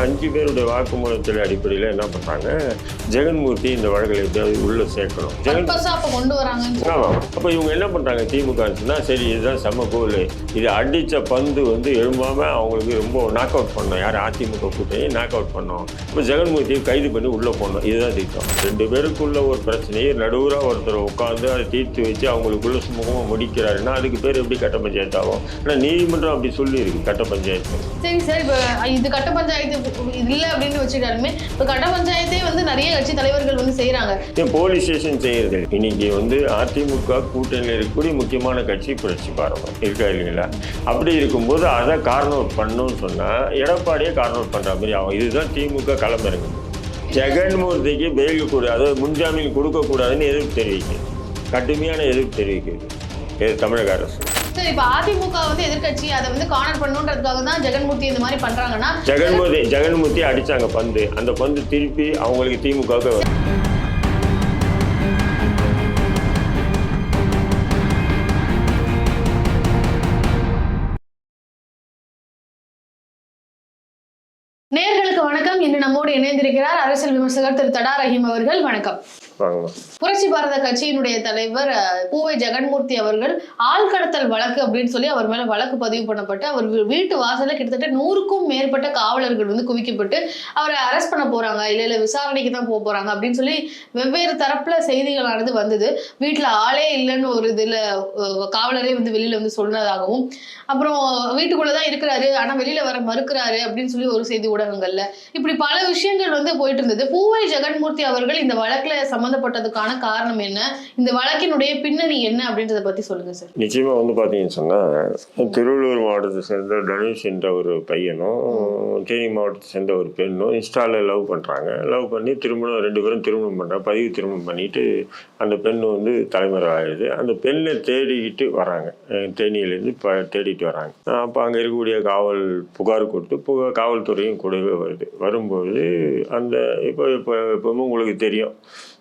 அஞ்சு பேருடைய வாக்குமூலத்தில் அடிப்படையில் என்ன பண்ணுறாங்க ஜெகன்மூர்த்தி இந்த வழக்கில் எப்படியாவது உள்ள சேர்க்கணும். ஜெகன் ஆமாம் அப்போ இவங்க என்ன பண்ணுறாங்க திமுகன்னா சரி இதுதான் செம்ம கோல். இது அடித்த பந்து வந்து எழும்பாமல் அவங்களுக்கு ரொம்ப நாக் அவுட் பண்ணோம். யார்? அதிமுக கூட்டணி நாக் அவுட் பண்ணோம். இப்போ ஜெகன்மூர்த்தியை கைது பண்ணி உள்ளே போடணும். இதுதான் திட்டம். ரெண்டு பேருக்குள்ள ஒரு பிரச்சனையை நடுவராக ஒருத்தர் உட்காந்து அதை தீர்த்து வச்சு அவங்களுக்குள்ள சுமூகமாக முடிக்கிறாருன்னா அதுக்கு பேர் எப்படி கட்ட பஞ்சாயத்து ஆகும்? ஆனால் நீதிமன்றம் அப்படி சொல்லியிருக்கு கட்ட பஞ்சாயத்து. சரி சார். இப்ப இது கட்ட பஞ்சாயத்து இல்ல அப்படின்னு வச்சுட்டாலுமே இப்ப கட்ட பஞ்சாயத்தே வந்து நிறைய கட்சி தலைவர்கள் வந்து செய்யறாங்க ஏன் போலீஸ் ஸ்டேஷன் செய்யறது? இன்னைக்கு வந்து அதிமுக கூட்டணியில் இருக்கக்கூடிய முக்கியமான கட்சி புரட்சி பாரதம் இருக்கா இல்லைங்களா? அப்படி இருக்கும்போது அதை காரணம் அவுட் பண்ணணும்னு சொன்னால் எடப்பாடியே காரணம் அவுட் பண்ணுற மாதிரி ஆகும். இதுதான் திமுக களமிறங்கு ஜெகன்மூர்த்திக்கு பெயில் கூடாது அதாவது முன்ஜாமீன் கொடுக்கக்கூடாதுன்னு எதிர்ப்பு தெரிவிக்குது. கடுமையான எதிர்ப்பு தெரிவிக்கிறது இது தமிழக அரசு. சரி இப்ப அதிமுக வந்து எதிர்க்கட்சி அதை வந்து கார்னர் பண்ணணுன்றதுக்காக தான் ஜெகன்மூர்த்தி இந்த மாதிரி பண்றாங்கன்னா ஜெகன்மூர்த்தி ஜெகன்மூர்த்தி அடிச்சாங்க பந்து. அந்த பந்து திருப்பி அவங்களுக்கு திமுகவுக்கு நேர்களுக்கு வணக்கம். இன்று நம்மோடு இணைந்திருக்கிறார் அரசியல் விமர்சகர் திரு தடா ரஹீம் அவர்கள். வணக்கம். புரட்சி பாரத கட்சியினுடைய தலைவர் பூவை ஜெகன்மூர்த்தி அவர்கள் ஆள்கடத்தல் வழக்கு அப்படின்னு சொல்லி அவர் மேல வழக்கு பதிவு பண்ணப்பட்டு அவர் வீட்டு வாசல்ல கிட்டத்தட்ட நூறுக்கும் மேற்பட்ட காவலர்கள் வந்து குவிக்கப்பட்டு அவரை அரெஸ்ட் பண்ண போறாங்க இல்ல இல்ல விசாரணைக்கு தான் போக போறாங்க அப்படின்னு சொல்லி வெவ்வேறு தரப்புல செய்திகளானது வந்தது. வீட்டுல ஆளே இல்லைன்னு ஒரு இதுல காவலரே வந்து வெளியில வந்து சொன்னதாகவும் அப்புறம் வீட்டுக்குள்ளதான் இருக்கிறாரு ஆனா வெளியில வர மறுக்கிறாரு அப்படின்னு சொல்லி ஒரு செய்தி ஊடகங்கள்ல. இப்படி பல விஷயங்கள் வந்து போயிட்டு இருந்தது. பூவை ஜெகன்மூர்த்தி அவர்கள் இந்த வழக்குல சம்பந்தப்பட்டதுக்கான காரணம் என்ன? இந்த வழக்கினுடைய பின்னணி என்ன அப்படின்றத பத்தி சொல்லுங்க சார் நிச்சயமாக வந்து பார்த்தீங்கன்னு சொன்னால் திருவள்ளூர் மாவட்டத்தை சேர்ந்த தனுஷ் என்ற ஒரு பையனும் தேனி மாவட்டத்தை சேர்ந்த ஒரு பெண்ணும் இன்ஸ்டாவில் லவ் பண்ணுறாங்க லவ் பண்ணி திருமணம் ரெண்டு பேரும் திருமணம் பண்ணுறாங்க பதிவு திருமணம் பண்ணிட்டு அந்த பெண் வந்து தலைமுறை ஆயிடுது. அந்த பெண்ணை தேடிக்கிட்டு வராங்க. தேனியிலேருந்து ப தேடிட்டு வராங்க. அப்போ அங்கே இருக்கக்கூடிய காவல் புகார் கொடுத்து புகார் காவல்துறையும் கூடவே வருது. வரும்போது அந்த இப்போ இப்போ எப்பவுமே உங்களுக்கு தெரியும்.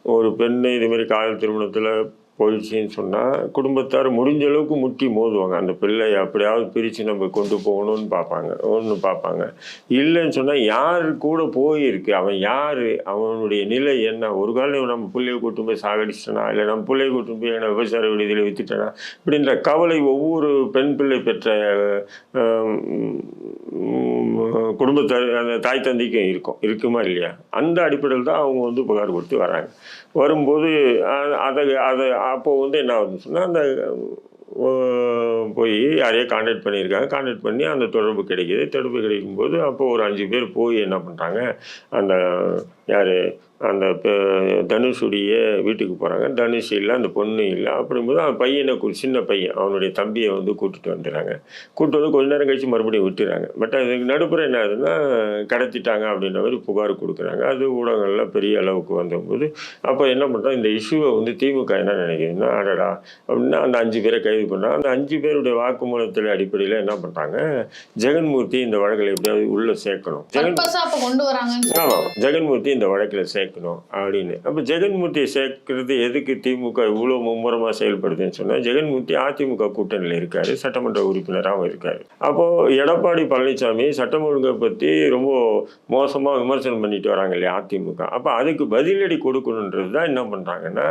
ஒரு பெண்ணை இதுமாரி காதல் திருமணத்தில் போயிடுச்சின்னு சொன்னால் குடும்பத்தார் முடிஞ்ச அளவுக்கு முட்டி மோதுவாங்க. அந்த பிள்ளையை அப்படியாவது பிரித்து நம்ம கொண்டு போகணும்னு பார்ப்பாங்க ஒன்று பார்ப்பாங்க. இல்லைன்னு சொன்னால் யார் கூட போயிருக்கு? அவன் யார்? அவனுடைய நிலை என்ன? ஒரு காலம் நம்ம பிள்ளையை கூட்டும் போய் சாகடிச்சிட்டனா? இல்லை நம்ம பிள்ளையை கூட்டும் போய் என்ன விவசாய விடுதியில் விற்றுட்டனா இப்படின்ற கவலை ஒவ்வொரு பெண் பிள்ளை பெற்ற குடும்ப அந்த தாய் தந்தைக்கும் இருக்கும். இருக்குமா இல்லையா? அந்த அடிப்படையில் தான் அவங்க வந்து புகார் கொடுத்து வராங்க. வரும்போது அதை அதை அப்போ வந்து என்ன ஆகுதுன்னு சொன்னால் அந்த போய் யாரையோ காண்டாக்ட் பண்ணியிருக்காங்க. காண்டாக்ட் பண்ணி அந்த தொடர்பு கிடைக்கிது. தொடர்பு கிடைக்கும்போது அப்போ ஒரு அஞ்சு பேர் போய் என்ன பண்ணுறாங்க அந்த யார் அந்த தனுஷுடைய வீட்டுக்கு போகிறாங்க தனுஷ் இல்லை அந்த பொண்ணு இல்லை. அப்படிங்கும்போது அவன் பையனை சின்ன பையன். அவனுடைய தம்பியை வந்து கூட்டிட்டு வந்துடுறாங்க. கூப்பிட்டு வந்து கொஞ்ச நேரம் கழிச்சு மறுபடியும் விட்டுறாங்க. பட் அதுக்கு நடுப்புற என்ன ஆகுதுன்னா கடத்திட்டாங்க அப்படின்ற மாதிரி புகார் கொடுக்குறாங்க. அது ஊடகங்கள்ல பெரிய அளவுக்கு வந்தபோது அப்போ என்ன பண்ணுறோம் இந்த இஷ்யூவை வந்து திமுக என்ன நினைக்குதுன்னா அடடா! அப்படின்னா அந்த அஞ்சு பேரை கைது பண்ணாங்க அந்த அஞ்சு பேருடைய வாக்குமூலத்தில் அடிப்படையில் என்ன பண்ணுறாங்க ஜெகன்மூர்த்தி இந்த வழக்கில் எப்படியாவது உள்ளே சேர்க்கணும். ஜெகன் ஆமாம் ஜெகன்மூர்த்தி இந்த வழக்கில் சேர்க்கணும். அப்படின்னு. அப்போ ஜெகன்மூர்த்தியை சேர்க்கறது எதுக்கு திமுக இவ்வளோ மும்முரமாக செயல்படுதுன்னு சொன்னால் ஜெகன்மூர்த்தி அதிமுக கூட்டணியில் இருக்கார் சட்டமன்ற உறுப்பினராகவும் இருக்கார். அப்போது எடப்பாடி பழனிசாமி சட்டம் ஒழுங்கை பற்றி ரொம்ப மோசமாக விமர்சனம் பண்ணிட்டு வராங்க இல்லையா அதிமுக. அப்போ அதுக்கு பதிலடி கொடுக்கணுன்றது தான் என்ன பண்ணுறாங்கன்னா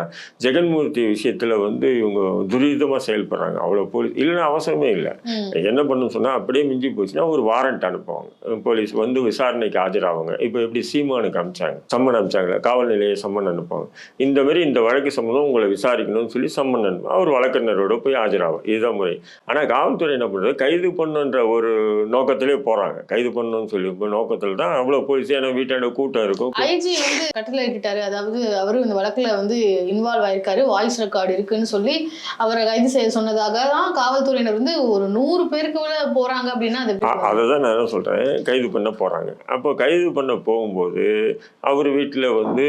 ஜெகன்மூர்த்தி விஷயத்தில் வந்து இவங்க துரிதமாக செயல்படுறாங்க. அவ்வளோ போலீஸ் இல்லைன்னா அவசரமே இல்லை. என்ன பண்ணணும் சொன்னால் அப்படியே மிஞ்சி போச்சுன்னா ஒரு வாரண்ட் அனுப்புவாங்க. போலீஸ் வந்து விசாரணைக்கு ஆஜராவாங்க. இப்போ எப்படி சீமானுக்கு அமிச்சாங்க சம்மன் அமிச்சாங்களே காவல் நிலைய சம்மன் அனுப்புவாங்க. இந்த மாதிரி இந்த வழக்கு சம்மந்தம் உங்களை விசாரிக்கணும்னு சொல்லி சம்மன் அனுப்பும் அவர் வழக்கறிஞரோட போய் ஆஜராகும் இதுதான் முறை. ஆனால் காவல்துறை என்ன பண்ணுறது கைது பண்ணுன்ற ஒரு நோக்கத்திலே போகிறாங்க கைது பண்ணணும்னு சொல்லி நோக்கத்தில் தான் அவ்வளோ போலீஸ் ஏன்னா வீட்டாண்ட கூட்டம் இருக்கும் ஐஜி வந்து கட்டளை இட்டாரு அதாவது அவரும் இந்த வழக்குல வந்து இன்வால்வ் ஆயிருக்காரு. வாய்ஸ் ரெக்கார்டு இருக்குன்னு சொல்லி அவரை கைது செய்ய சொன்னதாக தான் காவல்துறையினர் வந்து ஒரு நூறு பேருக்கு மேல போறாங்க அப்படின்னா அது அதை தான் நான் சொல்கிறேன் கைது பண்ண போகிறாங்க அப்போ கைது பண்ண போகும்போது அவர் வீட்டில் வந்து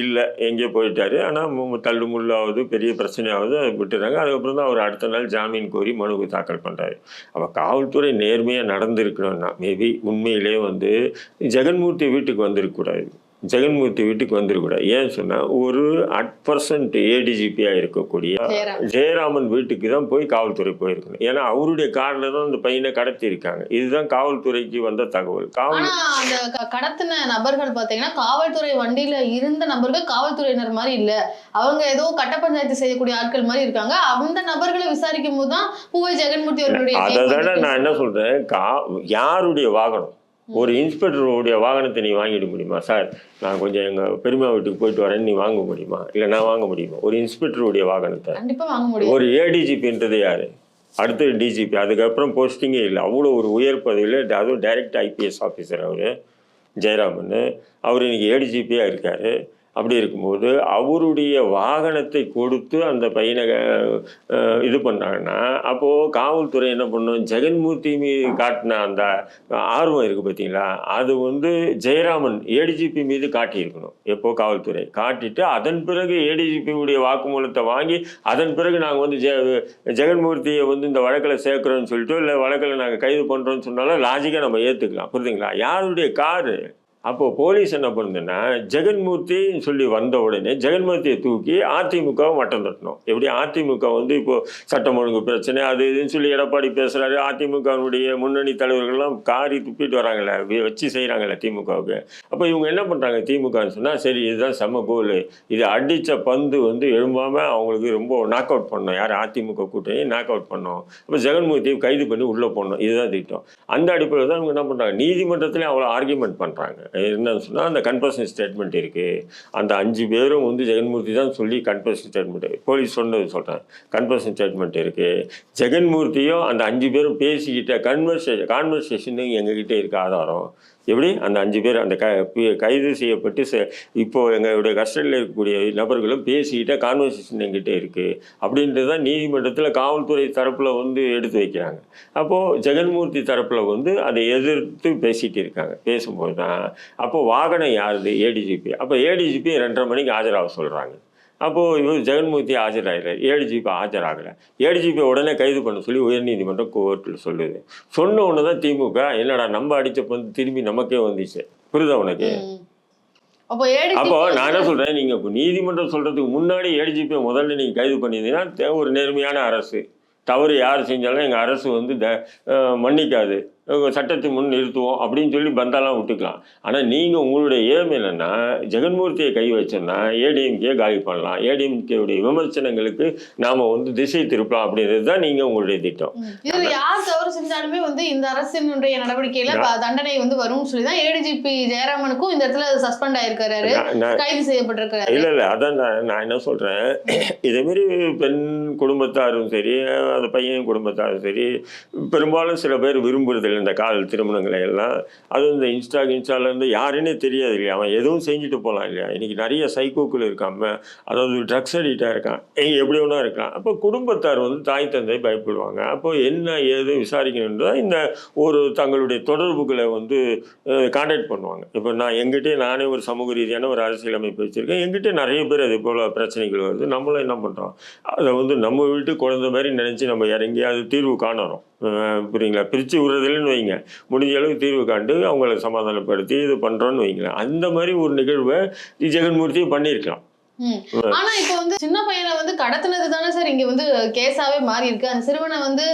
இல்லை. எங்கேயோ போயிட்டார். ஆனால் தள்ளு முள்ளாவது பெரிய பிரச்சனையாவது அதை விட்டுறாங்க. அதுக்கப்புறம் தான் அவர் அடுத்த நாள் ஜாமீன் கோரி மனுவை தாக்கல் பண்ணுறாரு அப்போ காவல்துறை நேர்மையாக நடந்திருக்கணும்னா மேபி உண்மையிலே வந்து ஜெகன்மூர்த்தி வீட்டுக்கு வந்திருக்கக்கூடாது ஜெகன்மூர்த்தி வீட்டுக்கு வந்துருக்கூடாது ஏன்னு சொன்னா ஒரு அட் பர்சன்ட் ஏடிஜிபியா இருக்கக்கூடிய ஜெயராம். ஜெயராமன் வீட்டுக்கு தான் போய் காவல்துறை போயிருக்கணும். ஏன்னா அவருடைய காரில் தான் அந்த பையனை கடத்தி இருக்காங்க இதுதான் காவல்துறைக்கு வந்த தகவல். காவல் அந்த கடத்தின நபர்கள் பாத்தீங்கன்னா காவல்துறை வண்டியில இருந்த நபர்கள் காவல்துறையினர் மாதிரி இல்ல. அவங்க ஏதோ கட்ட பஞ்சாயத்து செய்யக்கூடிய ஆட்கள் மாதிரி இருக்காங்க. அந்த நபர்களை விசாரிக்கும் போது தான் பூவை ஜெகன்மூர்த்தி அவர்களுடைய அதை நான் என்ன சொல்றேன் கா யாருடைய வாகனம்? ஒரு இன்ஸ்பெக்டருடைய வாகனத்தை நீ வாங்கிட முடியுமா சார்? நான் கொஞ்சம் எங்க பெரியம்மா வீட்டுக்கு போயிட்டு வரேன் நீ வாங்க முடியுமா? இல்லை நான் வாங்க முடியுமா? ஒரு இன்ஸ்பெக்டருடைய வாகனத்தை. ஒரு ஏடிஜிபின்றது யாரு? அடுத்து டிஜிபி. அதுக்கப்புறம் போஸ்டிங்கே இல்லை. அவ்வளோ ஒரு உயர் பதவியில் அதுவும் டைரக்ட் ஐபிஎஸ் ஆஃபீஸர் அவர் ஜெயராமன் அவர் இன்னைக்கு ஏடிஜிபியாக இருக்கார். அப்படி இருக்கும்போது அவருடைய வாகனத்தை கொடுத்து அந்த பையனை இது பண்ணாங்கன்னா அப்போது காவல்துறை என்ன பண்ணும்? ஜெகன்மூர்த்தி மீது காட்டின அந்த ஆர்வம் இருக்குது பார்த்தீங்களா? அது வந்து ஜெயராமன் ஏடிஜிபி மீது காட்டியிருக்கணும். எப்போ? காவல்துறை. காட்டிட்டு அதன் பிறகு ஏடிஜிபியுடைய வாக்குமூலத்தை வாங்கி அதன் பிறகு நாங்கள் வந்து ஜெ ஜெகன்மூர்த்தியை வந்து இந்த வழக்கில் சேர்க்குறோன்னு சொல்லிட்டு இல்லை வழக்கில் நாங்கள் கைது பண்ணுறோன்னு சொன்னாலும் லாஜிக்காக நம்ம ஏற்றுக்கலாம் புரியுதுங்களா? யாருடைய காரு? அப்போ போலீஸ் என்ன பண்ணுதுன்னா ஜெகன்மூர்த்தின்னு சொல்லி வந்த உடனே ஜெகன்மூர்த்தியை தூக்கி அதிமுகவை மட்டம் தட்டணும். எப்படி அதிமுக வந்து இப்போ சட்டம் ஒழுங்கு பிரச்சனை அது இதுன்னு சொல்லி எடப்பாடி பேசுகிறாரு அதிமுகவினுடைய முன்னணி தலைவர்கள்லாம் காரி துப்பிட்டு வராங்களே வச்சு செய்கிறாங்களே திமுகவுக்கு. அப்போ இவங்க என்ன பண்ணுறாங்க திமுகன்னு சொன்னால் சரி இதுதான் செம கோல். இது அடித்த பந்து வந்து எழும்பாமல் அவங்களுக்கு ரொம்ப நாக் அவுட் பண்ணோம் யார்? அதிமுக கூட்டணி நாக் அவுட் பண்ணோம் அப்போ ஜெகன்மூர்த்தியை கைது பண்ணி உள்ளே போடணும். இதுதான் திட்டம். அந்த அடிப்படையில் தான் இவங்க என்ன பண்ணுறாங்க நீதிமன்றத்திலே அவ்வளோ ஆர்கியூமெண்ட் பண்ணுறாங்க என்னன்னு சொன்னால் அந்த கன்ஃபர்ஷன் ஸ்டேட்மெண்ட் இருக்குது அந்த அஞ்சு பேரும் வந்து ஜெகன்மூர்த்தி தான் சொல்லி கன்ஃபர்ஷன் ஸ்டேட்மெண்ட் போலீஸ் சொன்னது சொல்கிறேன் கன்ஃபர்ஷன் ஸ்டேட்மெண்ட் இருக்குது ஜெகன்மூர்த்தியும் அந்த அஞ்சு பேரும் பேசிக்கிட்ட கன்வர்சேஷன் கான்வர்சேஷன் எங்ககிட்ட இருக்க ஆதாரம். எப்படி? அந்த அஞ்சு பேர் அந்த க பி- கைது செய்யப்பட்டு செ- இப்போ எங்களுடைய கஸ்டடியில் இருக்கக்கூடிய நபர்களும் பேசிக்கிட்ட கான்வர்சேஷன் எங்கிட்ட இருக்குது அப்படின்றது தான் நீதிமன்றத்தில் காவல்துறை தரப்பில் வந்து எடுத்து வைக்கிறாங்க. அப்போது ஜெகன்மூர்த்தி தரப்பில் வந்து அதை எதிர்த்து பேசிகிட்டு இருக்காங்க. பேசும்போது தான் அப்போது வாகனம் யாருது? ஏடிஜிபி அப்போ ஏடிஜிபி ரெண்டரை மணிக்கு ஆஜராக சொல்கிறாங்க அப்போது இவர் ஜெகன்மூர்த்தி ஆஜராகிறார் ஏடிஜிபி ஆஜராகலை ஏடிஜிபி உடனே கைது பண்ண சொல்லி உயர்நீதிமன்றம் கோர்ட்டில் சொல்லுது. சொன்ன உடனே தான் திமுக என்னடா நம்ம அடித்த பந்து திரும்பி நமக்கே வந்துச்சு. புரியுதா உனக்கு. அப்போ நான் என்ன சொல்றேன் நீங்க இப்போ நீதிமன்றம் சொல்றதுக்கு முன்னாடி ஏடிஜிபி முதல்ல நீங்க கைது பண்ணியிருந்தீங்கன்னா ஒரு நேர்மையான அரசு. தவறு யார் செஞ்சாலும் எங்க அரசு வந்து த- மன்னிக்காது. அஹ் சட்டத்தை முன் நிறுத்துவோம் அப்படின்னு சொல்லி பந்தாலாம் விட்டுக்கலாம். ஆனா நீங்க உங்களுடைய ஏம் என்னன்னா ஜெகன்மூர்த்தியை கை வச்சோன்னா ஏடிஎம்கே காலி பண்ணலாம். ஏடிஎம்கே உடைய விமர்சனங்களுக்கு நாம வந்து திசை திருப்பலாம் அப்படின்றது தான் நீங்க உங்களுடைய திட்டம். இதுல யார் தவறு செஞ்சாலுமே வந்து இந்த அரசினுடைய நடவடிக்கையில தண்டனை வந்து வரும்னு சொல்லி தான் ஏடிஜிபி ஜெயராமனுக்கும் இந்த இடத்துல சஸ்பெண்ட் நான் கைது செய்யப்பட்டிருக்காரு. இல்ல இல்ல அதான் நான் நான் என்ன சொல்றேன் இதே மாதிரி பெண் குடும்பத்தாரும் சரி அந்த பையன் குடும்பத்தாரும் சரி பெரும்பாலும் சில பேர் விரும்புறதில்லை இந்த காதல் திருமணங்களை எல்லாம் அதுவும் இந்த இன்ஸ்டா இன்ஸ்டாலேருந்து யாருன்னே தெரியாது இல்லையா? அவன் எதுவும் செஞ்சுட்டு போகலாம் இல்லையா? இன்னைக்கு நிறைய சைக்கோக்கள் இருக்கான் அதாவது ட்ரக்ஸ் அடிக்டாக இருக்கான். எங்க எப்படி ஒன்றா இருக்கான் அப்போ குடும்பத்தார் வந்து தாய் தந்தை பயப்படுவாங்க. அப்போ என்ன ஏது விசாரிக்கணுன்றதா இந்த ஒரு தங்களுடைய தொடர்புகளை வந்து கான்டாக்ட் பண்ணுவாங்க. இப்போ நான் எங்கிட்டே நானே ஒரு சமூக ரீதியான ஒரு அரசியலமைப்பு வச்சுருக்கேன். எங்கிட்ட நிறைய பேர் அது போல் பிரச்சனைகள் வருது. நம்மளும் என்ன பண்ணுறோம் அதை வந்து நம்ம வீட்டு குழந்தை மாதிரி நினச்சி நம்ம இறங்கி அது தீர்வு காணறோம் புரியுங்களா? பிரித்து பண்ணுறேன்னு வைங்க. முடிஞ்ச அளவுக்கு தீர்வு காண்டு அவங்கள சமாதானப்படுத்தி இது பண்ணுறோன்னு வைங்களேன். அந்த மாதிரி ஒரு நிகழ்வை ஜெகன்மூர்த்தியும் பண்ணியிருக்கலாம். ஆனா இப்போ வந்து சின்ன பையனை வந்து கடத்தினது தானே சார்? இங்க வந்து கேஸாவே மாறி இருக்கு. அந்த சிறுவனை வந்து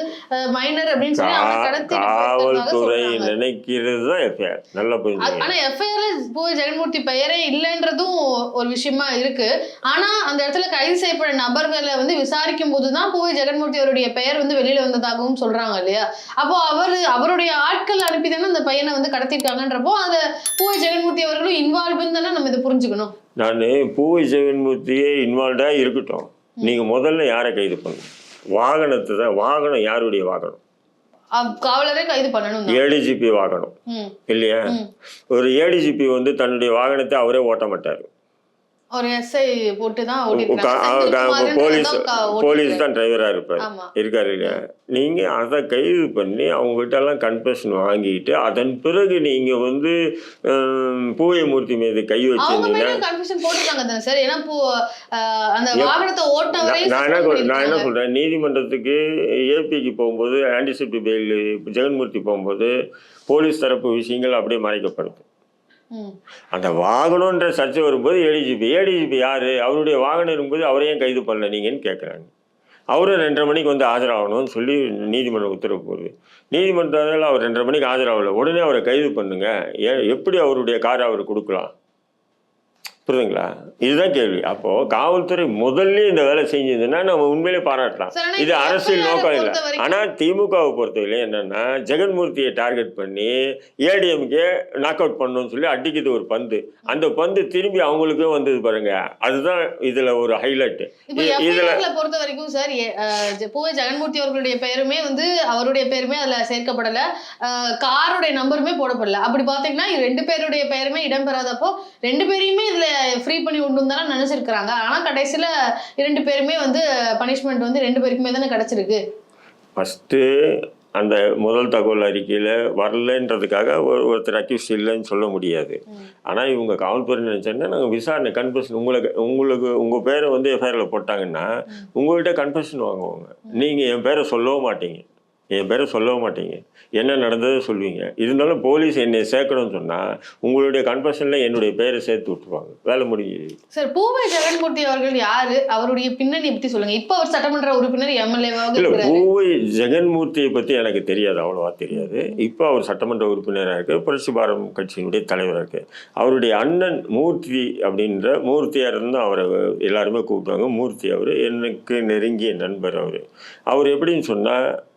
மைனர் அப்படின்னு சொல்லி அவனை கா- கடத்திட்டு காவல்துறை. நினைக்கிறது தான் எஃப்ஐஆர் நல்லா ஆனா எஃப்ஐஆர்ல போய் ஜெகன்மூர்த்தி பெயரே இல்லைன்றதும் ஒரு விஷயமா இருக்கு. ஆனா அந்த இடத்துல கைது செய்யப்பட்ட நபர்களை வந்து விசாரிக்கும் போதுதான் போய் ஜெகன்மூர்த்தி அவருடைய பெயர் வந்து வெளியில வந்ததாகவும் சொல்றாங்க இல்லையா? அப்போ அவர் அவருடைய ஆட்கள் அனுப்பி தானே அந்த பையனை வந்து கடத்திருக்காங்கன்றப்போ அந்த போய் ஜெகன்மூர்த்தி அவர்களும் இன்வால்வ்னு தானே நம்ம இதை புரிஞ்சுக்கணும்? நான் பூவை ஜெகன்மூர்த்தியே இன்வால்வ்டாக இருக்கட்டும். நீங்கள் முதல்ல யாரை கைது பண்ணுங்க வாகனத்தை தான் வாகனம் யாருடைய வாகனம்? காவலரே கைது பண்ணணும். ஏடிஜிபி வாகனம். இல்லையா. ஒரு ஏடிஜிபி வந்து தன்னுடைய வாகனத்தை அவரே ஓட்ட மாட்டார். ஒரு எஸ்ஐ போட்டு தான் போலீஸ் போலீஸ் தான் டிரைவராக இருப்பார். இருக்காரு இல்லையா? நீங்கள் அதை கைது பண்ணி அவங்ககிட்ட எல்லாம் கன்ஃபெஷன் வாங்கிட்டு அதன் பிறகு நீங்கள் வந்து ஹம், பூவைமூர்த்தி மீது கை அவங்க வச்சிருந்தீங்க மேலே கன்ஃபியூஷன் போட்டுருக்காங்க தானே சார்? ஏன்னா இப்போ ஆஹ், அந்த எப்- வாகனத்தை ஓட்டினவரை நான் என்ன சொல்- நான் என்ன சொல்றேன்? நீதிமன்றத்துக்கு ஏபிக்கு போகும்போது ஆன்டிசிபி பெயில் ஜெகன்மூர்த்தி போகும்போது போலீஸ் தரப்பு விஷயங்கள் அப்படியே மறைக்கப்படுது. அந்த வாகனம்ன்ற சர்ச்சை வரும்போது ஏடிஜிபி ஏடிஜிபி யாரு? அவருடைய வாகனம் இருக்கும்போது அவரையும் கைது பண்ணல நீங்கன்னு கேட்குறாங்க அவரும் ரெண்டரை மணிக்கு வந்து ஆஜராகணும்னு சொல்லி நீதிமன்றம் உத்தரவு போடுது. நீதிமன்றத்தில் அவர் ரெண்டரை மணிக்கு ஆஜராகல. உடனே அவரை கைது பண்ணுங்க. ஏ எப்படி அவருடைய காரை அவர் கொடுக்கலாம்? புரியுதுங்களா? இதுதான் கேள்வி. அப்போ காவல்துறை முதல்ல இந்த வேலை செஞ்சதுன்னா நம்ம உண்மையிலே பாராட்டலாம். இது அரசியல் நோக்கம் இல்லை. பொறுத்த வரைக்கும் ஆனா திமுகவை பொறுத்தவரை என்னன்னா ஜெகன்மூர்த்தியை டார்கெட் பண்ணி ஏடிஎம்கே நாக் அவுட் பண்ணணும்னு சொல்லி அடிக்குது ஒரு பந்து. அந்த பந்து திரும்பி அவங்களுக்கே வந்தது பாருங்க. அதுதான் இதுல ஒரு ஹைலைட் இதுல பொறுத்த வரைக்கும் சார் பூவை ஜெகன்மூர்த்தி அவர்களுடைய பெயருமே வந்து அவருடைய பெயருமே அதுல சேர்க்கப்படல. காருடைய நம்பருமே போடப்படல. அப்படி பாத்தீங்கன்னா ரெண்டு பேருடைய பெயருமே இடம்பெறாதப்போ ரெண்டு பேரையுமே இதுல ஃப்ரீ பண்ணி விட்டு தானே நினைச்சிருக்கிறாங்க. ஆனா கடைசியில இரண்டு பேருமே வந்து பனிஷ்மெண்ட் வந்து ரெண்டு பேருக்குமே தானே கிடைச்சிருக்கு. ஃபஸ்ட்டு அந்த முதல் தகவல் அறிக்கையில் வரலன்றதுக்காக ஒரு ஒருத்தர் அக்யூஸ் இல்லைன்னு சொல்ல முடியாது. ஆனால் இவங்க காவல்துறை நினச்சோன்னா நாங்கள் விசாரணை கன்ஃபெஷன் உங்களுக்கு உங்களுக்கு உங்கள் பேரை வந்து எஃப்ஐஆரில் போட்டாங்கன்னா உங்கள்கிட்ட கன்ஃபெஷன் வாங்குவாங்க. நீங்கள் என் பேரை சொல்லவும் மாட்டீங்க. என் பேரை சொல்லவும் மாட்டீங்க. என்ன நடந்ததை சொல்லுவீங்க இருந்தாலும் போலீஸ் என்னை சேர்க்கணும்னு சொன்னால் உங்களுடைய கன்ஃபெஷனில் என்னுடைய பேரை சேர்த்து விட்டுருவாங்க. வேலை முடியுது சார் பூவை ஜெகன்மூர்த்தி அவர்கள் யாரு? அவருடைய பின்னணி பத்தி சொல்லுங்க. இப்ப அவர் சட்டமன்ற உறுப்பினர் எம்எல்ஏவாக இல்ல பூவை ஜெகன்மூர்த்தியை பத்தி எனக்கு தெரியாது அவ்வளவா தெரியாது. இப்போ அவர் சட்டமன்ற உறுப்பினராக இருக்கு புரட்சி பாரம் கட்சியினுடைய தலைவராக இருக்கு. அவருடைய அண்ணன் மூர்த்தி அப்படின்ற மூர்த்தியார் இருந்து அவரை எல்லாருமே கூப்பிடுவாங்க. மூர்த்தி அவர் எனக்கு நெருங்கிய நண்பர் அவர். அவர் எப்படின்னு சொன்னா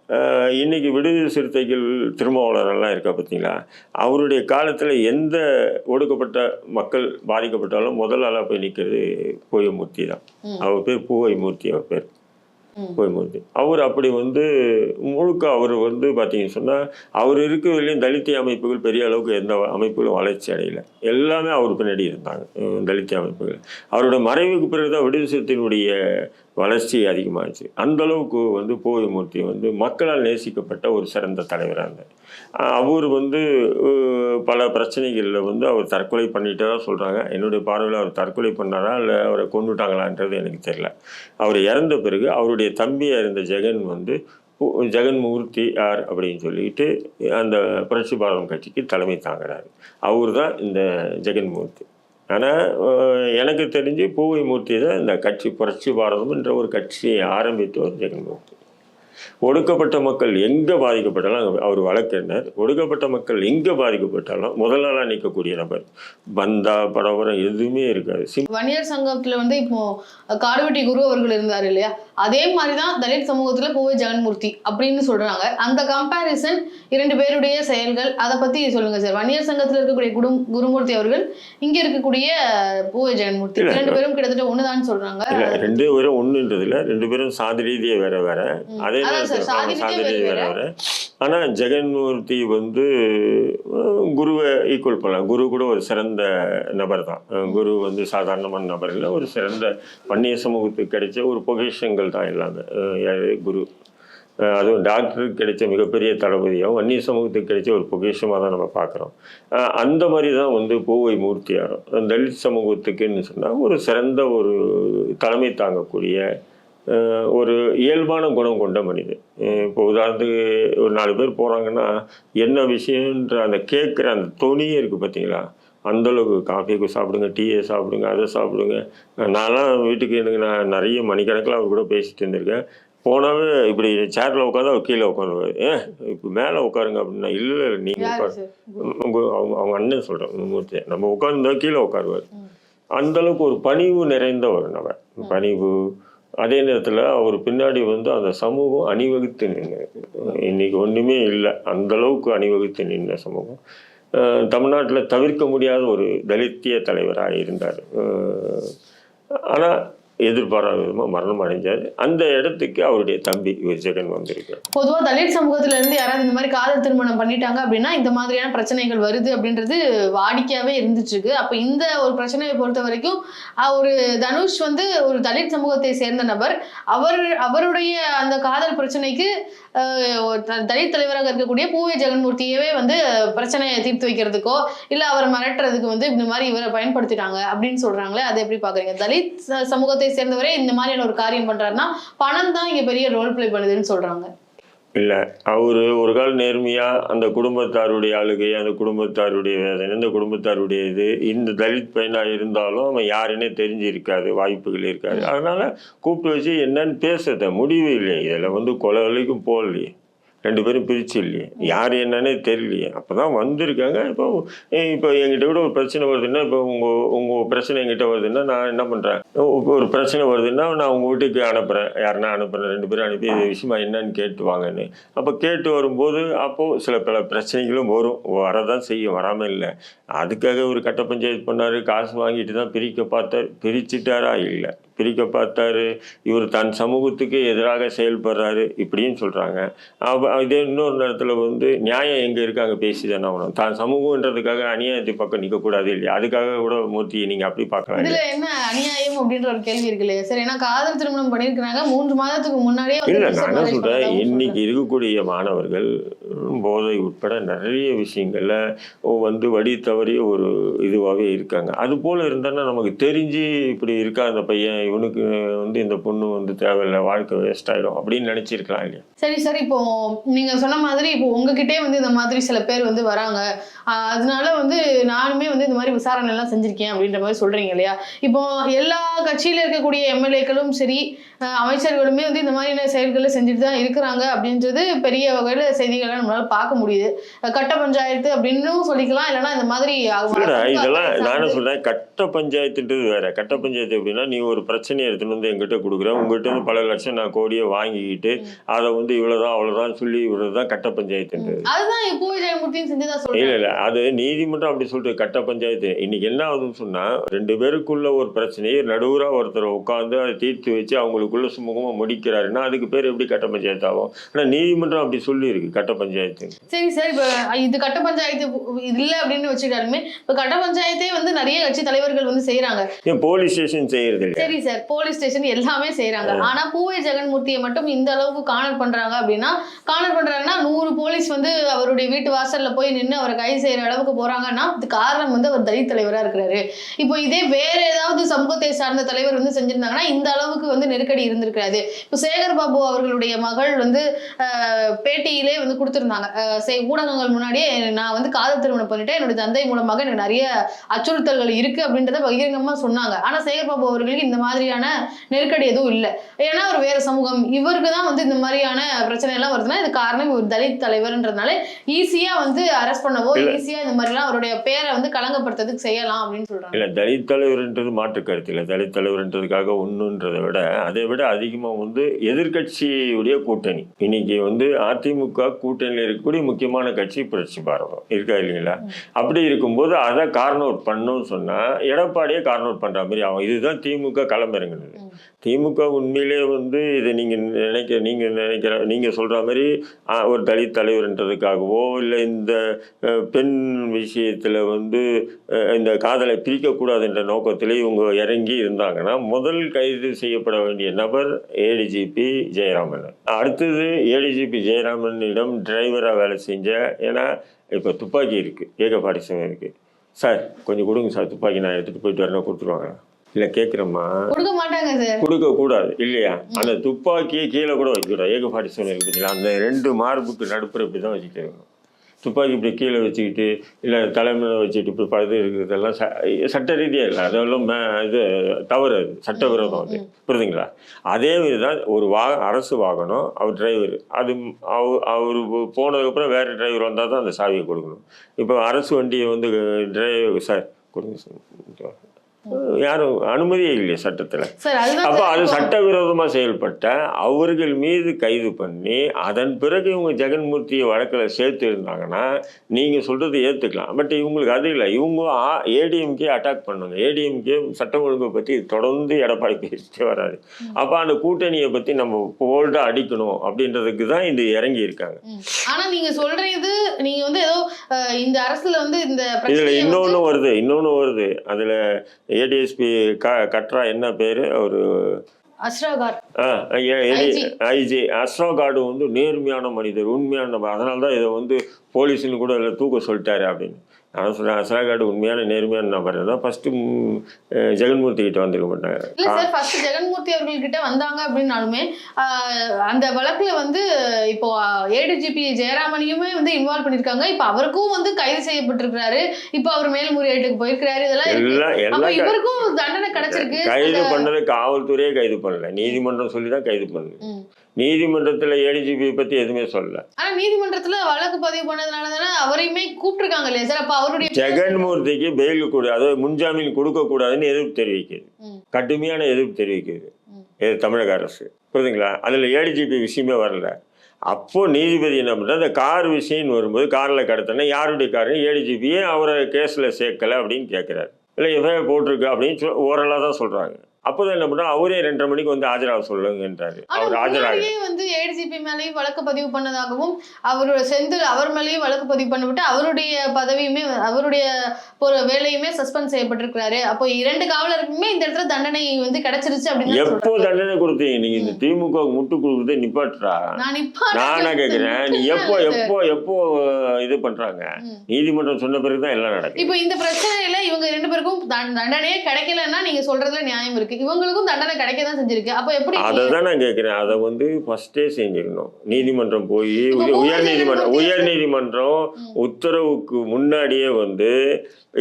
ஆஹ், இன்னைக்கு விடுதலை சிறுத்தைகள் திருமாவளரெல்லாம் இருக்கா பார்த்தீங்களா? அவருடைய காலத்தில் எந்த ஒடுக்கப்பட்ட மக்கள் பாதிக்கப்பட்டாலும் முதல் ஆளாக போய் நிற்கிறது பூவை மூர்த்தி தான். அவர் பேர் பூவை மூர்த்தி அவர் பேர். ம். கோயம்புத்தூர் அவர் அப்படி வந்து முழுக்க அவர் வந்து பார்த்தீங்கன்னு சொன்னால் அவர் இருக்கிறதுலையும் தலித்திய அமைப்புகள் பெரிய அளவுக்கு எந்த அமைப்புகளும் வளர்ச்சி அடையல. எல்லாமே அவர் பின்னாடி இருந்தாங்க அஹ் தலித்திய அமைப்புகள். அவரோட மறைவுக்கு பிறகு தான் விடுதலை சிறுத்தையினுடைய வளர்ச்சி அதிகமாச்சு. அந்த அளவுக்கு வந்து பூவைமூர்த்தி வந்து மக்களால் நேசிக்கப்பட்ட ஒரு சிறந்த தலைவராக இருந்தார். அவர் வந்து பல பிரச்சனைகளில் வந்து அவர் தற்கொலை பண்ணிட்டதா சொல்கிறாங்க என்னுடைய பார்வையில் அவர் தற்கொலை பண்ணாரா இல்லை அவரை கொண்டுட்டாங்களான்றது எனக்கு தெரியல. அவர் இறந்த பிறகு அவருடைய தம்பியாக இருந்த ஜெகன் வந்து ஜெகன்மூர்த்தி யார் அப்படின்னு சொல்லிட்டு அந்த புரட்சி பாரதம் கட்சிக்கு தலைமை தாங்குறாரு. அவர் தான் இந்த ஜெகன்மூர்த்தி ஆனால் எனக்கு தெரிஞ்சு பூவை மூர்த்தி தான் இந்த கட்சி புரட்சி பாரதம் என்ற ஒரு கட்சியை ஆரம்பித்தவர் ஜெகன்மூர்த்தி ஒடுக்கப்பட்ட மக்கள் எங்கே பாதிக்கப்பட்டாலும் அவர் வழக்கறிஞர் ஒடுக்கப்பட்ட மக்கள் எங்கே பாதிக்கப்பட்டாலும் முதல் நாளாக நிற்கக்கூடிய நபர். பந்தா படவரம் எதுவுமே இருக்காது. சிம் வன்னியர் சங்கத்துல வந்து இப்போ காடுவெட்டி குரு அவர்கள் இருந்தாரு இல்லையா? அதே மாதிரிதான் தலித் சமூகத்துல பூவை ஜெகன்மூர்த்தி அப்படின்னு சொல்றாங்க. அந்த கம்பேரிசன் இரண்டு பேருடைய செயல்கள் அதை பத்தி சொல்லுங்க சார். வன்னியர் சங்கத்துல இருக்கக்கூடிய குடும் குருமூர்த்தி அவர்கள் இங்க இருக்கக்கூடிய பூவை ஜெகன்மூர்த்தி. ரெண்டு பேரும் கிட்டத்தட்ட ஒண்ணுதான் சொல்றாங்க. ரெண்டு பேரும் ஒன்றுன்றதுல ரெண்டு பேரும் சாதி ரீதியாக வேற வேற. அதே சாதி ரீதியா ரீதியா வேற வேற ஆனால் ஜெகன்மூர்த்தி வந்து குருவை ஈக்குவல் பண்ணலாம். குரு கூட ஒரு சிறந்த நபர் தான் குரு வந்து சாதாரணமான நபர் இல்லை ஒரு சிறந்த வன்னிய சமூகத்துக்கு கிடைச்ச ஒரு பெண்கள் தான் எல்லாமே. குரு. அதுவும் டாக்டருக்கு கிடைச்ச மிகப்பெரிய தளபதியாகவும் வன்னிய சமூகத்துக்கு கிடைச்ச ஒரு பொக்கிஷமாக தான் நம்ம பார்க்குறோம். அந்த மாதிரி தான் வந்து பூவை மூர்த்தியாரும். தலித் சமூகத்துக்குன்னு சொன்னால் ஒரு சிறந்த ஒரு தலைமை தாங்கக்கூடிய ஒரு இயல்பான குணம் கொண்ட மனிதன். இப்போ உதாரணத்துக்கு ஒரு நாலு பேர் போகிறாங்கன்னா என்ன விஷயன்ற அந்த கேட்குற அந்த தொனியே இருக்குது பார்த்தீங்களா அந்த அளவுக்கு காஃபி சாப்பிடுங்க டீயை சாப்பிடுங்க அதை சாப்பிடுங்க. நான்லாம் வீட்டுக்கு எனக்கு நான் நிறைய மணிக்கணக்கில் அவர் கூட பேசிட்டு இருந்திருக்கேன். போனாவே இப்படி சேரில் உட்காந்து அவர் கீழே உட்காந்துருவார். ஏன் இப்போ மேலே உட்காருங்க அப்படின்னா இல்லை நீங்கள் யாரு உட்காரு உங்க அவங்க அவங்க அண்ணன் சொல்கிறேன் மூர்த்தி நம்ம உட்கார்ந்தா கீழே உட்காருவார். ம். அந்த அளவுக்கு ஒரு பணிவு நிறைந்த ஒரு நபர். பணிவு. அதே நேரத்தில் அவர் பின்னாடி வந்து அந்த சமூகம் அணிவகுத்து நின்று இன்னைக்கு ஒன்றுமே இல்லை. அந்த அளவுக்கு அணிவகுத்து நின்ற சமூகம். தமிழ்நாட்டில் தவிர்க்க முடியாத ஒரு தலித்திய தலைவராக இருந்தார். ஆனால் எதிர்பாராத விதமாக மரணம் அடைஞ்சார். அந்த இடத்துக்கு அவருடைய தம்பி இவர் ஜெகன் வந்திருக்கார். பொதுவா தலித் சமூகத்துல இருந்து யாராவது இந்த மாதிரி காதல் திருமணம் பண்ணிட்டாங்க அப்படின்னா இந்த மாதிரியான பிரச்சனைகள் வருது அப்படின்றது வாடிக்கையாவே இருந்துட்டு இருக்கு அப்ப இந்த ஒரு பிரச்சனையை பொறுத்த வரைக்கும் ஒரு தனுஷ் வந்து ஒரு தலித் சமூகத்தை சேர்ந்த நபர். அவர் அவருடைய அந்த காதல் பிரச்சனைக்கு ஒரு தலித் தலைவராக இருக்கக்கூடிய பூவே ஜெகன்மூர்த்தியவே வந்து பிரச்சனையை தீர்த்து வைக்கிறதுக்கோ இல்ல அவரை மிரட்டுறதுக்கு வந்து இந்த மாதிரி இவரை பயன்படுத்திட்டாங்க அப்படின்னு சொல்றாங்களே அதை எப்படி பாக்குறீங்க? தலித் சமூகத்தை சேர்ந்தவரே இந்த மாதிரியான ஒரு காரியம் பண்றாருன்னா பணம் தான் இங்க பெரிய ரோல் ப்ளே பண்ணுதுன்னு சொல்றாங்க. இல்லை அவர் ஒரு கால் நேர்மையாக அந்த குடும்பத்தாருடைய அழுகை அந்த குடும்பத்தாருடைய வேதனை இந்த குடும்பத்தாருடைய இது இந்த தலித் பையனாக இருந்தாலும் அவன் யாருன்னே தெரிஞ்சு இருக்காது வாய்ப்புகள் இருக்காது. அதனால கூப்பிட்டு வச்சு என்னன்னு பேசுறத முடிவு இல்லையே. இதில் வந்து கொலை வரைக்கும் போகலையே. ரெண்டு பேரும் பிரிச்சு இல்லையே. யார் என்னன்னே தெரியலையே. அப்போ தான் வந்திருக்காங்க. இப்போ இப்போ என்கிட்ட கூட ஒரு பிரச்சனை வருதுன்னா இப்போ உங்கள் உங்கள் பிரச்சனை என்கிட்ட வருதுன்னா நான் என்ன பண்ணுறேன் ஒரு பிரச்சனை வருதுன்னா நான் உங்கள் வீட்டுக்கு அனுப்புகிறேன் யாருன்னா அனுப்புகிறேன் ரெண்டு பேரும் அனுப்பி இது விஷயமா என்னன்னு கேட்டு வாங்கன்னு. அப்போ கேட்டு வரும்போது அப்போது சில பல பிரச்சனைகளும் வரும். வரதான் செய்யும். வராமல் இல்லை. அதுக்காக ஒரு கட்ட பஞ்சாயத்து பண்ணார். காசு வாங்கிட்டு தான் பிரிக்க பார்த்தார். பிரிச்சுட்டாரா இல்லை. பிரிக்க பார்த்தாரு. இவர் தன் சமூகத்துக்கு எதிராக செயல்படுறாரு இப்படின்னு சொல்கிறாங்க இதே இன்னொரு நேரத்தில் வந்து நியாயம் எங்கே இருக்காங்க பேசி தானே ஆகணும். தான் சமூகன்றதுக்காக அநியாயத்தை பக்கம் நிற்கக்கூடாது இல்லையா? அதுக்காக கூட மூர்த்தி நீங்கள் அப்படி பார்க்கலாம் இதுல என்ன அநியாயம் அப்படின்ற ஒரு கேள்வி இருக்கு இல்லையா? சரி ஏன்னா காதல் திருமணம் பண்ணிருக்காங்க மூன்று மாதத்துக்கு முன்னாடியே இல்லை நான் சொல்கிறேன் இன்னைக்கு இருக்கக்கூடிய மாணவர்கள் போதை உட்பட நிறைய விஷயங்களில் வந்து வடி தவறிய ஒரு இதுவாகவே இருக்காங்க. அது போல் இருந்தோன்னா நமக்கு தெரிஞ்சு இப்படி இருக்கா அந்த பையன் இவனுக்கு வந்து இந்த பொண்ணு வந்து தேவையில்லை வாழ்க்கை வேஸ்ட் ஆகிடும் அப்படின்னு நினச்சிருக்கலாம் இல்லையா? சரி சார் இப்போ நீங்க சொன்ன மாதிரி இப்போ உங்ககிட்டே வந்து இந்த மாதிரி சில பேர் வந்து வராங்க. அதனால வந்து நானுமே வந்து இந்த மாதிரி விசாரணை எல்லாம் செஞ்சிருக்கேன் அப்படின்ற மாதிரி சொல்றீங்க இல்லையா? இப்போ எல்லா கட்சியில இருக்கக்கூடிய எம்எல்ஏக்களும் சரி அமைச்சர்களுமே வந்து இந்த மாதிரியான செயல்களை செஞ்சுட்டு தான் இருக்கிறாங்க அப்படின்றது பெரிய வகையில் செய்திகளை நம்மளால பார்க்க முடியுது. கட்ட பஞ்சாயத்து அப்படின்னு சொல்லிக்கலாம். இல்லைன்னா இந்த மாதிரி இதெல்லாம் நானும் சொல்றேன். கட்ட பஞ்சாயத்துன்றது வேற. கட்ட பஞ்சாயத்து எப்படின்னா நீ ஒரு பிரச்சனையை எடுத்துன்னு வந்து எங்கிட்ட கொடுக்குற. உங்ககிட்ட இருந்து பல லட்சம் நான் கோடியை வாங்கிக்கிட்டு அதை வந்து இவ்வளவுதான் அவ்வளவுதான் சொல்லி இவ்வளவுதான் கட்ட பஞ்சாயத்துன்றது. அதுதான் இப்போ ஜெயமூர்த்தியும் செஞ்சுதான் இல்ல சொல்றேன். இல்ல அது நீதிமன்றம் அப்படி சொல்லிட்டு கட்ட பஞ்சாயத்து. இன்னைக்கு என்ன ஆகுதுன்னு சொன்னா ரெண்டு பேருக்குள்ள ஒரு பிரச்சனையை நடுவுரா ஒருத்தர் உட்காந்து அதை தீர்த்து வச்சு அவங்களுக்குள்ள சுமூகமா முடிக்கிறாருன்னா அதுக்கு பேர் எப்படி கட்ட பஞ்சாயத்து ஆகும்? ஆனா நீதிமன்றம் அப்படி சொல்லி இருக்கு கட்ட பஞ்சாயத்து. சரி சார் இப்போ இது கட்ட பஞ்சாயத்து இல்லை அப்படின்னு வச்சுக்கிட்டாலுமே இப்போ கட்ட பஞ்சாயத்தே வந்து நிறைய கட்சி தலைவர்கள் வந்து செய்றாங்க. ஏன் போலீஸ் ஸ்டேஷன் செய்யறது சரி சார். போலீஸ் ஸ்டேஷன் எல்லாமே செய்றாங்க. ஆனா பூவை ஜெகன்மூர்த்தியை மட்டும் இந்த அளவுக்கு காணல் பண்றாங்க அப்படின்னா காணல் பண்றாங்கன்னா நூறு போலீஸ் வந்து அவருடைய வீட்டு வாசல்ல போய் நின்று அவரை கைது செய்யற அளவுக்கு போறாங்கன்னா இது காரணம் வந்து அவர் தலித் தலைவரா இருக்கிறாரு. இப்போ இதே வேற ஏதாவது சமூகத்தை சார்ந்த தலைவர் வந்து செஞ்சிருந்தாங்கன்னா இந்த அளவுக்கு வந்து நெருக்கடி இருந்திருக்காது. இப்போ சேகர் பாபு அவர்களுடைய மகள் வந்து பேட்டியிலே வந்து கொடுத்திருந்தாங்க ஆஹ், செய்- ஊடகங்கள் முன்னாடியே நான் வந்து காதல் திருமணம் பண்ணிட்டேன். என்னுடைய தந்தை மூலமாக எனக்கு நிறைய அச்சுறுத்தல்கள் இருக்கு அப்படின்றத பகிரங்கமா சொன்னாங்க. ஆனா சேகர் பாபு அவர்களுக்கு இந்த மாதிரியான நெருக்கடி எதுவும் இல்லை. ஏன்னா ஒரு வேற சமூகம். இவருக்கு தான் வந்து இந்த மாதிரியான பிரச்சனை எல்லாம் வருதுன்னா இது காரணம் இவர் தலித் தலைவர்ன்றதுனால ஈஸியா வந்து அரெஸ்ட் பண்ணவோ ஈஸியா இந்த மாதிரிலாம் அவருடைய பேரை வந்து களங்கப்படுத்துறதுக்கு செய்யலாம் அப்படின்னு சொல்றாங்க. இல்ல தலித் தலைவர்ன்றது மாற்று கருத்து இல்லை. தலித் தலைவர்ன்றதுக்காக ஒண்ணுன்றதை விட அதை விட அதிகமா வந்து எதிர்க்கட்சியுடைய கூட்டணி. இன்னைக்கு வந்து அதிமுக கூட்டணியில் இருக்கக்கூடிய முக்கியமான கட்சி புரட்சி பாரதம். இருக்கா இல்லைங்களா? அப்படி இருக்கும்போது அதை கார்ன் அவுட் பண்ணணும்னு சொன்னா எடப்பாடியே கார்ன் அவுட் பண்ற மாதிரி ஆகும். இதுதான் திமுக களமிறங்குனது. திமுக உண்மையிலே வந்து இதை நீங்கள் நினைக்க நீங்கள் நினைக்கிற நீங்கள் சொல்கிற மாதிரி ஒரு தலித் தலைவர்ன்றதுக்காகவோ இல்லை இந்த பெண் விஷயத்தில் வந்து இந்த காதலை பிரிக்கக்கூடாதுன்ற நோக்கத்தில் இவங்க இறங்கி இருந்தாங்கன்னா முதல் கைது செய்யப்பட வேண்டிய நபர் ஏடிஜிபி ஜெயராமன். அடுத்தது ஏடிஜிபி ஜெயராமனிடம் டிரைவராக வேலை செஞ்ச ஏன்னா இப்போ துப்பாக்கி இருக்குது ஏகபாடிசம் இருக்குது சார் கொஞ்சம் கொடுங்க சார் துப்பாக்கி நான் எடுத்துகிட்டு போயிட்டு வரணும் கொடுத்துருவாங்க இல்லை கேட்குறேம்மா. கொடுக்க மாட்டாங்க சார் கொடுக்க கூடாது இல்லையா? அந்த துப்பாக்கியை கீழே கூட வைக்கக்கூடாது. ஏக ஃபார்ட்டி செவன் இருக்கு பார்த்தீங்களா? அந்த ரெண்டு மார்புக்கு நடுப்புற இப்படி தான் வச்சுட்டு இருக்கணும். துப்பாக்கி இப்படி கீழே வச்சுக்கிட்டு இல்லை தலைமையில் வச்சுக்கிட்டு இப்படி படுத்து இருக்கிறதெல்லாம் ச சட்ட ரீதியாக இல்லை. அதெல்லாம் மே- இது தவறு அது. சட்டவிரோதம் அது. புரியுதுங்களா? அதே மாதிரி தான் ஒரு வா அரசு வாகனம் அவர் டிரைவர். அது அவர் அவர் போனதுக்கப்புறம் வேறு டிரைவர் வந்தால் தான் அந்த சாவியை கொடுக்கணும். இப்போ அரசு வண்டியை வந்து டிரைவர் சார் கொடுங்க சார். யாரும் அனுமதியே இல்லையே சட்டத்தில். அப்போ அது சட்டவிரோதமாக செயல்பட்ட அவர்கள் மீது கைது பண்ணி அதன் பிறகு இவங்க ஜெகன்மூர்த்தியை வழக்கில் சேர்த்து இருந்தாங்கன்னா நீங்கள் சொல்கிறது ஏற்றுக்கலாம் பட் இவங்களுக்கு அது இல்லை. இவங்க ஏடிஎம்கே அட்டாக் பண்ணுங்க ஏடிஎம்கே சட்டம் ஒழுங்கை பற்றி தொடர்ந்து எடப்பாடி பேசிட்டே வராரு. அப்போ அந்த கூட்டணியை பற்றி நம்ம போல்டாக அடிக்கணும் அப்படின்றதுக்கு தான் இது இறங்கி இருக்காங்க. ம். ஆனா நீங்க சொல்றது நீங்க வந்து ஏதோ இந்த அரசுல வந்து இந்த இதில் இன்னொன்று வருது. இன்னொன்று வருது. அதில் ஏடிஎஸ்பி க கட்ரா என்ன பேர்? அவர் அஸ்ராகார் ஐஜி. அஸ்ரா கார்டு வந்து நேர்மையான மனிதர் உண்மையான அதனால தான் இதை வந்து போலீஸ்னு கூட இதில் தூக்க சொல்லிட்டாரு அப்படின்னு. நான் சொல்கிறேன் அசலாகாடு உண்மையான நேர்மையான நபர். தான் ஃபஸ்ட்டு ஜெகன்மூர்த்தி கிட்ட வந்திருக்க மாட்டாங்க. இல்ல சார் ஃபர்ஸ்ட் ஜெகன்மூர்த்தி அவர்கள்கிட்ட வந்தாங்க அப்படின்னாலுமே அந்த வழக்குல வந்து இப்போ ஏடிஜிபி ஜெயராமனையுமே வந்து இன்வால்வ் பண்ணிருக்காங்க. இப்போ அவருக்கும் வந்து கைது செய்யப்பட்டிருக்கிறாரு. இப்போ அவர் மேல்முறையீட்டுக்கு போயிருக்கிறாரு. இதெல்லாம் இவருக்கும் தண்டனை கிடைச்சிருக்கு. கைது பண்ணது காவல்துறையே கைது பண்ணல. நீதிமன்றம் சொல்லி தான் கைது பண்ணு. நீதிமன்றத்தில் ஏடிஜிபி பற்றி எதுவுமே சொல்லல. ஆனா நீதிமன்றத்துல வழக்கு பதிவு பண்ணதுனால தானே அவரையுமே கூப்பிட்டுருக்காங்க இல்லையா? சார் அப்ப அவருடைய ஜெகன்மூர்த்திக்கு பெயில் கொடு அதாவது முன்ஜாமீன் கொடுக்கக்கூடாதுன்னு எதிர்ப்பு தெரிவிக்குது. கடுமையான எதிர்ப்பு தெரிவிக்குது. இது தமிழக அரசு. புரியுதுங்களா? அதில் ஏடிஜிபி விஷயமே வரல. அப்போ நீதிபதி என்ன பண்ணுறது அந்த கார் விஷயம்னு வரும்போது காரில் கடத்தினா யாருடைய காரு? ஏடிஜிபியே அவரை கேஸில் சேர்க்கலை அப்படின்னு கேட்குறாரு இல்லை எஃப்ஐஆர் போட்டிருக்கு அப்படின்னு சொல் ஓரலாக தான் சொல்கிறாங்க அப்போ தான் என்ன பண்ணுறோம் அவரே ரெண்டரை மணிக்கு வந்து ஆஜராக சொல்லுங்கன்றாரு. அவர் ஆஜராக வந்து ஏடிஜிபி மேலேயும் வழக்கு பதிவு பண்ணதாகவும் அவரோட செந்தில் அவர் மேலேயும் வழக்கு பதிவு பண்ணிவிட்டு அவருடைய பதவியுமே அவருடைய ஒரு வேலையுமே சஸ்பெண்ட் செய்யப்பட்டிருக்கிறாரு. அப்போ இரண்டு காவலருக்குமே இந்த இடத்துல தண்டனை வந்து கிடைச்சிருச்சு அப்படின்னு எப்போ. தண்டனை கொடுத்தீங்க? நீங்கள் இந்த திமுக முட்டு கொடுக்குறதே நிப்பாட்டுறா. நான் கேட்குறேன் நீ எப்போ எப்போ எப்போ இது பண்ணுறாங்க ம். நீதிமன்றம் சொன்ன பிறகு தான் எல்லாம் நடக்குது. இப்போ இந்த பிரச்சனையில இவங்க ரெண்டு பேருக்கும் தண்- தண்டனையே கிடைக்கலன்னா நீங்க சொல்றதுல நியாயம் இருக்கு. இவங்களுக்கும் தண்டனை கிடைக்க தான் செஞ்சிருக்கு. அப்போ எப்படி அதை தான் நான் கேட்குறேன் அதை வந்து ஃபஸ்ட்டே செஞ்சிடணும் நீதிமன்றம் போய் உயர் நீதிமன்றம் உயர் நீதிமன்றம். உத்தரவுக்கு முன்னாடியே வந்து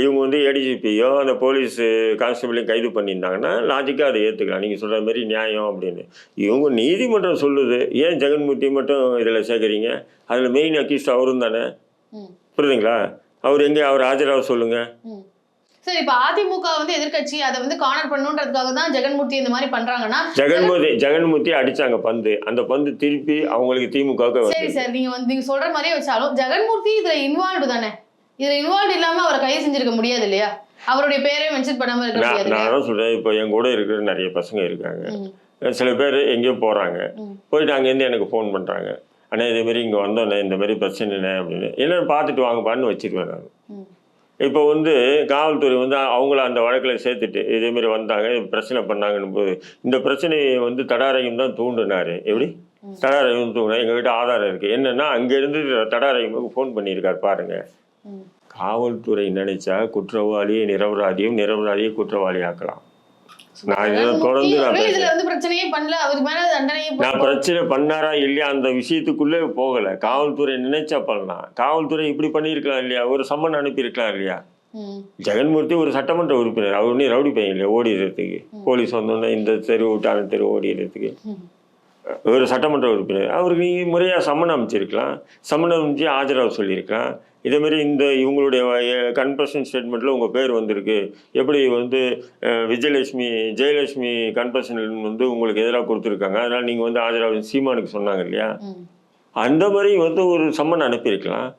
இவங்க வந்து ஏடிஜிபியோ அந்த போலீஸ் கான்ஸ்டபிளையும் கைது பண்ணியிருந்தாங்கன்னா லாஜிக்காக அதை ஏற்றுக்கலாம் நீங்கள் சொல்கிற மாதிரி நியாயம் அப்படின்னு. இவங்க நீதிமன்றம் சொல்லுது. ஏன் ஜெகன்மூர்த்தி மட்டும் இதில் சேர்க்குறீங்க அதில் மெயின் அக்யூஸ்ட் அவரும் தானே. புரியுதுங்களா? அவர் எங்கே? அவர் ஆஜராக சொல்லுங்கள் சரி இப்ப அதிமுக வந்து எதிர்க்கட்சி அதை வந்து கார்னர் பண்ணுன்றதுக்காக தான் ஜெகன்மூர்த்தி இந்த மாதிரி பண்றாங்கன்னா ஜெகன்மூர்த்தி ஜெகன்மூர்த்தி அடிச்சாங்க பந்து. அந்த பந்து திருப்பி அவங்களுக்கு திமுகவுக்கு சரி சார். நீங்க வந்து நீங்க சொல்ற மாதிரியே வச்சாலும் ஜெகன்மூர்த்தி இதுல இன்வால்வ்டு தானே? இதுல இன்வால்வ் இல்லாம அவரை கைது செஞ்சிருக்க முடியாது இல்லையா? அவருடைய பேரே மென்ஷன் பண்ணாம இருக்க முடியாது? நான் தான் சொல்றேன். இப்போ என் கூட இருக்கிற நிறைய பசங்க இருக்காங்க. சில பேர் எங்கேயோ போகிறாங்க ம். போயிட்டு அங்கேருந்து எனக்கு ஃபோன் பண்ணுறாங்க அண்ணா இதே மாதிரி இங்கே வந்தோண்ணே இந்த மாதிரி பிரச்சனைண்ணே அப்படின்னு. என்னன்னு பார்த்துட்டு வாங்கப்பான்னு வச்சிருவேன் நான். இப்போ வந்து காவல்துறை வந்து அவங்கள அந்த வழக்கில் சேர்த்துட்டு இதே மாதிரி வந்தாங்க பிரச்சனை பண்ணாங்கன்னு போது இந்த பிரச்சனையை வந்து தடாரகம் தான் தூண்டுனாரு. எப்படி. தடாரகம் தூண்டினா எங்ககிட்ட ஆதாரம் இருக்குது என்னன்னா அங்கேருந்து தடாரகமுக்கு ஃபோன் பண்ணியிருக்கார் பாருங்க. ம். காவல்துறை நினைச்சா குற்றவாளியை நிரபராதியும் நிரபராதியை குற்றவாளி ஆக்கலாம் நான் இதை தொடர்ந்து நான் அவர்கள் இதுல பேசுறேன். வந்து பிரச்சனையே பண்ணல. அவருக்கு மேல தண்டனையே நான் பண்ணல. பிரச்சனை பண்ணாரா இல்லையா அந்த விஷயத்துக்குள்ளே போகல. காவல்துறை நினைச்சா பண்ணலாம். காவல்துறை இப்படி பண்ணியிருக்கலாம் இல்லையா? ஒரு சம்மன் அனுப்பியிருக்கலாம் இல்லையா? ஜெகன்மூர்த்தி ஒரு சட்டமன்ற உறுப்பினர். அவர் ஒன்றும் ரவுடி பையன் இல்லையா? ஓடிடுறதுக்கு. போலீஸ் வந்தோன்னே இந்த தெரு விட்டான தெரு ஓடிடுறதுக்கு. ஒரு சட்டமன்ற உறுப்பினர். அவருக்கு நீ முறையாக சம்மன் அமைச்சிருக்கலாம். சம்மன் அமைச்சு ஆஜராக சொல்லியிருக்கலாம். இதே மாதிரி இந்த இவங்களுடைய கன்ஃபஷன் ஸ்டேட்மெண்ட்டில் உங்கள் பேர் வந்திருக்கு. எப்படி வந்து விஜயலட்சுமி ஜெயலட்சுமி கன்ஃபஷன் வந்து உங்களுக்கு எதிராக கொடுத்துருக்காங்க. அதனால் நீங்கள் வந்து ஆஜராக சீமானுக்கு சொன்னாங்க இல்லையா. அந்த மாதிரி வந்து ஒரு சம்மன் அனுப்பியிருக்கலாம்.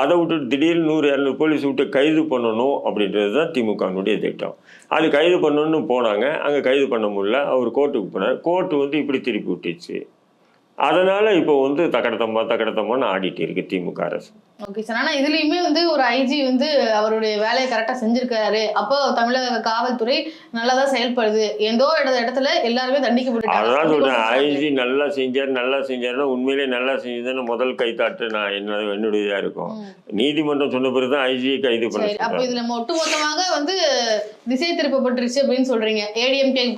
அதை விட்டு திடீர்னு நூறு இரநூறு போலீஸ் விட்டு கைது பண்ணணும் அப்படின்றது தான் திமுகனுடைய திட்டம். அது கைது பண்ணணும்னு போனாங்க. அங்கே கைது பண்ண முடியல. அவர் கோர்ட்டுக்கு போனார். கோர்ட்டு வந்து இப்படி திருப்பி விட்டுச்சு. அதனால் இப்போ வந்து தக்கடத்தம்மா தக்கடத்தம்மான்னு ஆடிட்டு இருக்கு திமுக அரசு. ஓகே சார் ஆனா இதுலயுமே வந்து ஒரு ஐஜி வந்து அவருடைய வேலையை கரெக்டா செஞ்சிருக்காரு. அப்போ தமிழக காவல்துறை நல்லதா செயல்படுது. ஏதோ இட- இடத்துல எல்லாருமே தண்டிக்கப்பட்டுட்டாங்க அதான் சொல்கிறேன் ஐஜி நல்லா செஞ்சார் நல்லா செஞ்சாருன்னா உண்மையிலே நல்லா செஞ்சதுன்னு முதல் கைத்தாட்டு நான் என்ன என்னுடைய இதாக இருக்கும். நீதிமன்றம் சொன்ன பிறகு தான் ஐஜியை கைது பண்ண அப்போ. இதுல ஒட்டுமொத்தமாக வந்து திசை திருப்பப்பட்டுருச்சு அப்படின்னு சொல்றீங்க. ஏடிஎம்கே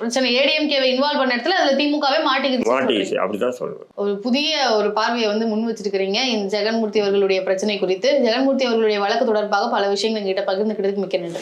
பிரச்சனை ஏடிஎம்கேவை இன்வால்வ் பண்ண இடத்துல அதுல திமுகவே மாட்டிக்கிச்சு. மாட்டிக்கிச்சு. அப்படிதான் சொல்லுவேன். ஒரு புதிய ஒரு பார்வையை வந்து முன் வச்சிருக்கிறீங்க. இந்த ஜெகன்மூர்த்தி அவர்களுடைய பிரச்சனை குறித்து ஜெகன்மூர்த்தி அவர்களுடைய வழக்கு தொடர்பாக பல விஷயங்கள் எங்கிட்ட பகிர்ந்துக்கிட்டதுக்கு மிக்க நன்றி.